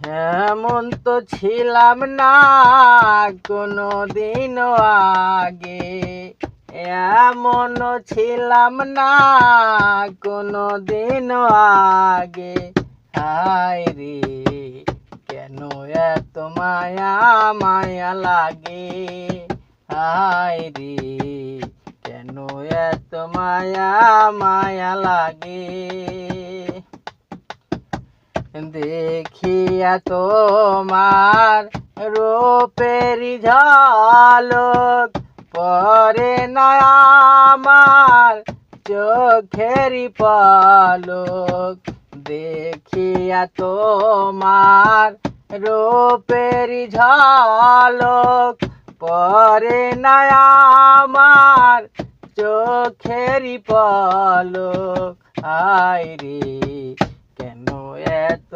এমন তো ছিলাম না কোনো দিনও আগে। এমন ছিলাম না কোনো দিনও আগে। হায় রে, কেন এত মায়া মায়া লাগে? হায় রে, কেন এত মায়া মায়া লাগে? দেখিয়া তোমার রূপের ঝলক পরে না আমার চোখের পলক। দেখিয়া তোমার রূপের ঝলক পরে না আমার চোখের পলক। আয় রে কেন